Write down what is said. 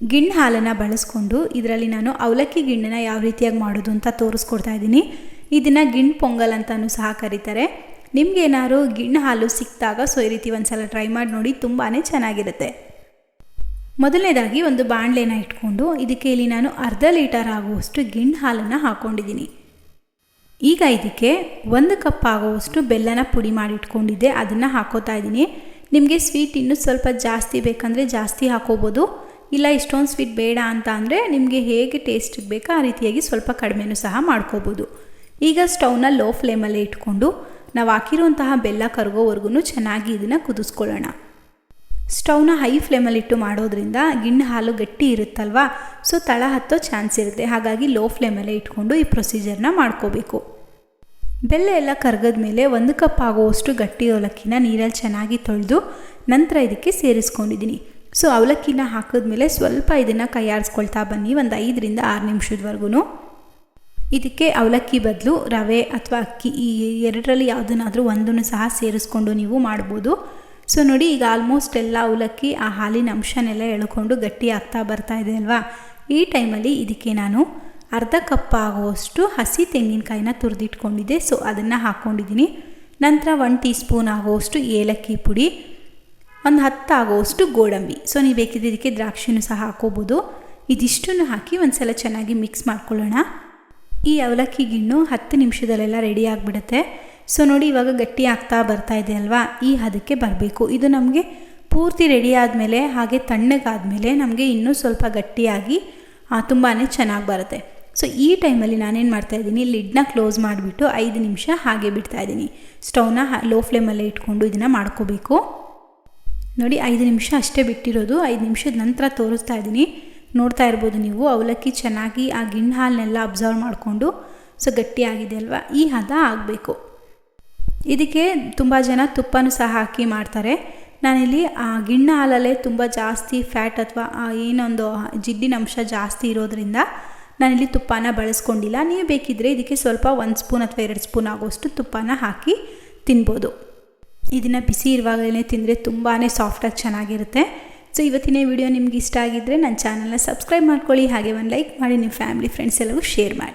ಗಿಣ್ಣು ಹಾಲನ್ನು ಬಳಸ್ಕೊಂಡು ಇದರಲ್ಲಿ ನಾನು ಅವಲಕ್ಕಿ ಗಿಣ್ಣನ್ನು ಯಾವ ರೀತಿಯಾಗಿ ಮಾಡೋದು ಅಂತ ತೋರಿಸ್ಕೊಡ್ತಾ ಇದ್ದೀನಿ. ಇದನ್ನು ಗಿಣ್ಣು ಪೊಂಗಲ್ ಅಂತಲೂ ಸಹ ಕರೀತಾರೆ. ನಿಮ್ಗೇನಾದ್ರು ಗಿಣ್ಣು ಹಾಲು ಸಿಕ್ಕಿದಾಗ ಸೊ ಈ ರೀತಿ ಒಂದ್ಸಲ ಟ್ರೈ ಮಾಡಿ ನೋಡಿ ತುಂಬಾ ಚೆನ್ನಾಗಿರುತ್ತೆ. ಮೊದಲನೇದಾಗಿ ಒಂದು ಬಾಣಲೆನ ಇಟ್ಕೊಂಡು ಇದಕ್ಕೆ ಇಲ್ಲಿ ನಾನು ಅರ್ಧ ಲೀಟರ್ ಆಗುವಷ್ಟು ಗಿಣ್ಣು ಹಾಲನ್ನು ಹಾಕ್ಕೊಂಡಿದ್ದೀನಿ ಈಗ ಇದಕ್ಕೆ ಒಂದು ಕಪ್ ಆಗುವಷ್ಟು ಬೆಲ್ಲನ ಪುಡಿ ಮಾಡಿ ಇಟ್ಕೊಂಡಿದ್ದೆ, ಅದನ್ನು ಹಾಕೋತಾ ಇದ್ದೀನಿ. ನಿಮಗೆ ಸ್ವೀಟ್ ಇನ್ನೂ ಸ್ವಲ್ಪ ಜಾಸ್ತಿ ಬೇಕಂದರೆ ಜಾಸ್ತಿ ಹಾಕೋಬೋದು. ಇಲ್ಲ, ಇಷ್ಟೊಂದು ಸ್ವೀಟ್ ಬೇಡ ಅಂತ ಅಂದರೆ ನಿಮಗೆ ಹೇಗೆ ಟೇಸ್ಟಿಗೆ ಬೇಕೋ ಆ ರೀತಿಯಾಗಿ ಸ್ವಲ್ಪ ಕಡಿಮೆನೂ ಸಹ ಮಾಡ್ಕೋಬೋದು. ಈಗ ಸ್ಟವ್ನ ಲೋ ಫ್ಲೇಮಲ್ಲೇ ಇಟ್ಕೊಂಡು ನಾವು ಹಾಕಿರುವಂತಹ ಬೆಲ್ಲ ಕರಗೋವರೆಗೂ ಚೆನ್ನಾಗಿ ಇದನ್ನು ಕುದಿಸ್ಕೊಳ್ಳೋಣ. ಸ್ಟವ್ನ ಹೈ ಫ್ಲೇಮಲ್ಲಿ ಇಟ್ಟು ಮಾಡೋದ್ರಿಂದ ಗಿಣ್ಣು ಹಾಲು ಗಟ್ಟಿ ಇರುತ್ತಲ್ವಾ? ಸೊ ತಳ ಹತ್ತೋ ಚಾನ್ಸ್ ಇರುತ್ತೆ. ಹಾಗಾಗಿ ಲೋ ಫ್ಲೇಮಲ್ಲೇ ಇಟ್ಕೊಂಡು ಈ ಪ್ರೊಸೀಜರ್ನ ಮಾಡ್ಕೋಬೇಕು. ಬೆಲ್ಲ ಎಲ್ಲ ಕರಗದ ಮೇಲೆ ಒಂದು ಕಪ್ ಆಗುವಷ್ಟು ಗಟ್ಟಿ ಅವಲಕ್ಕಿನ ನೀರಲ್ಲಿ ಚೆನ್ನಾಗಿ ತೊಳೆದು ನಂತರ ಇದಕ್ಕೆ ಸೇರಿಸ್ಕೊಂಡಿದ್ದೀನಿ ಸೊ ಅವಲಕ್ಕಿನ ಹಾಕಿದ್ಮೇಲೆ ಸ್ವಲ್ಪ ಇದನ್ನು ಕೈಯಾರಿಸ್ಕೊಳ್ತಾ ಬನ್ನಿ, ಒಂದು ಐದರಿಂದ ಆರು ನಿಮಿಷದವರೆಗೂ ಇದಕ್ಕೆ ಅವಲಕ್ಕಿ ಬದಲು, ರವೆ ಅಥವಾ ಅಕ್ಕಿ, ಈ ಎರಡರಲ್ಲಿ ಯಾವುದನ್ನಾದರೂ ಒಂದನ್ನು ಸಹ ಸೇರಿಸ್ಕೊಂಡು ನೀವು ಮಾಡ್ಬೋದು. ಸೊ ನೋಡಿ, ಈಗ ಆಲ್ಮೋಸ್ಟ್ ಎಲ್ಲ ಅವಲಕ್ಕಿ, ಆ ಹಾಲಿನ ಅಂಶನೆಲ್ಲ ಎಳ್ಕೊಂಡು ಗಟ್ಟಿ ಆಗ್ತಾ ಬರ್ತಾ ಇದೆ ಅಲ್ವಾ? ಈ ಟೈಮಲ್ಲಿ ಇದಕ್ಕೆ ನಾನು ಅರ್ಧ ಕಪ್ ಆಗುವಷ್ಟು ಹಸಿ ತೆಂಗಿನಕಾಯಿನ ತುರಿದಿಟ್ಕೊಂಡಿದ್ದೆ. ಸೊ ಅದನ್ನು ಹಾಕ್ಕೊಂಡಿದ್ದೀನಿ ನಂತರ ಒನ್ ಟೀ ಸ್ಪೂನ್ ಆಗುವಷ್ಟು ಏಲಕ್ಕಿ ಪುಡಿ. ಒಂದು ಹತ್ತು ಆಗುವಷ್ಟು ಗೋಡಂಬಿ. ಸೊ ನೀವು ಬೇಕಿದ್ರೆ ಇದಕ್ಕೆ ದ್ರಾಕ್ಷಿನೂ ಸಹ ಹಾಕೋಬೋದು ಇದಿಷ್ಟನ್ನು ಹಾಕಿ ಒಂದು ಸಲ ಚೆನ್ನಾಗಿ ಮಿಕ್ಸ್ ಮಾಡ್ಕೊಳ್ಳೋಣ. ಈ ಅವಲಕ್ಕಿ ಗಿಣ್ಣು ಹತ್ತು ನಿಮಿಷದಲ್ಲೆಲ್ಲ ರೆಡಿ ಆಗಿಬಿಡುತ್ತೆ. ಸೊ ನೋಡಿ ಇವಾಗ ಗಟ್ಟಿ ಆಗ್ತಾ ಬರ್ತಾ ಇದೆ ಅಲ್ವಾ? ಈ ಹದಕ್ಕೆ ಬರಬೇಕು. ಇದು ನಮಗೆ ಪೂರ್ತಿ ರೆಡಿ ಆದಮೇಲೆ, ಹಾಗೆ ತಣ್ಣಗಾದಮೇಲೆ ನಮಗೆ ಇನ್ನೂ ಸ್ವಲ್ಪ ಗಟ್ಟಿಯಾಗಿ ತುಂಬಾ ಚೆನ್ನಾಗಿ ಬರುತ್ತೆ. ಸೊ ಈ ಟೈಮಲ್ಲಿ ನಾನೇನು ಮಾಡ್ತಾಯಿದ್ದೀನಿ ಲಿಡ್ನ ಕ್ಲೋಸ್ ಮಾಡಿಬಿಟ್ಟು ಐದು ನಿಮಿಷ ಹಾಗೆ ಬಿಡ್ತಾಯಿದ್ದೀನಿ ಸ್ಟವ್ನ ಲೋ ಫ್ಲೇಮಲ್ಲೇ ಇಟ್ಕೊಂಡು ಇದನ್ನು ಮಾಡ್ಕೋಬೇಕು. ನೋಡಿ, ಐದು ನಿಮಿಷ ಅಷ್ಟೇ ಬಿಟ್ಟಿರೋದು. ಐದು ನಿಮಿಷದ ನಂತರ ತೋರಿಸ್ತಾ ಇದ್ದೀನಿ. ನೋಡ್ತಾ ಇರ್ಬೋದು ನೀವು, ಅವಲಕ್ಕಿ ಚೆನ್ನಾಗಿ ಆ ಗಿಣ್ಣು ಹಾಲನ್ನೆಲ್ಲ ಅಬ್ಸರ್ವ್ ಮಾಡಿಕೊಂಡು, ಸೊ ಗಟ್ಟಿಯಾಗಿದೆ ಅಲ್ವಾ? ಈ ಹದ ಆಗಬೇಕು. ಇದಕ್ಕೆ ತುಂಬ ಜನ ತುಪ್ಪನೂ ಸಹ ಹಾಕಿ ಮಾಡ್ತಾರೆ. ನಾನಿಲ್ಲಿ ಆ ಗಿಣ್ಣ ಹಾಲಲ್ಲೇ ತುಂಬ ಜಾಸ್ತಿ ಫ್ಯಾಟ್ ಅಥವಾ ಏನೊಂದು ಜಿಡ್ಡಿನ ಅಂಶ ಜಾಸ್ತಿ ಇರೋದ್ರಿಂದ ನಾನಿಲ್ಲಿ ತುಪ್ಪನ ಬಳಸ್ಕೊಂಡಿಲ್ಲ. ನೀವು ಬೇಕಿದ್ದರೆ ಇದಕ್ಕೆ ಸ್ವಲ್ಪ ಒಂದು ಸ್ಪೂನ್ ಅಥವಾ ಎರಡು ಸ್ಪೂನ್ ಆಗೋಷ್ಟು ತುಪ್ಪನ ಹಾಕಿ ತಿನ್ಬೋದು. ಇದನ್ನು ಬಿಸಿ ಇರುವಾಗಲೇ ತಿಂದರೆ ತುಂಬಾ ಸಾಫ್ಟಾಗಿ ಚೆನ್ನಾಗಿರುತ್ತೆ. ಸೊ ಇವತ್ತಿನ ವಿಡಿಯೋ ನಿಮ್ಗೆ ಇಷ್ಟ ಆಗಿದ್ದರೆ ನನ್ನ ಚಾನಲ್ನ ಸಬ್ಸ್ಕ್ರೈಬ್ ಮಾಡ್ಕೊಳ್ಳಿ, ಹಾಗೆ ಒಂದು ಲೈಕ್ ಮಾಡಿ ನಿಮ್ಮ ಫ್ಯಾಮಿಲಿ ಫ್ರೆಂಡ್ಸ್ ಎಲ್ಲರಿಗೂ ಶೇರ್ ಮಾಡಿ.